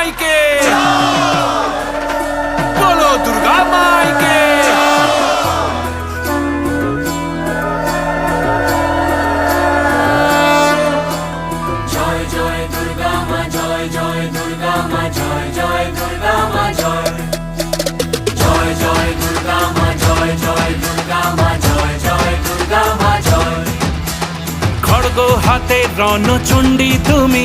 মাইকে। বলো দুর্গা মাইকে। জয় জয় দুর্গা মা জয় জয় দুর্গা মা জয় জয় জয়। জয় দুর্গা মা জয় জয় দুর্গা মা জয় জয় দুর্গা মা জয়। হাতে রণচণ্ডী তুমি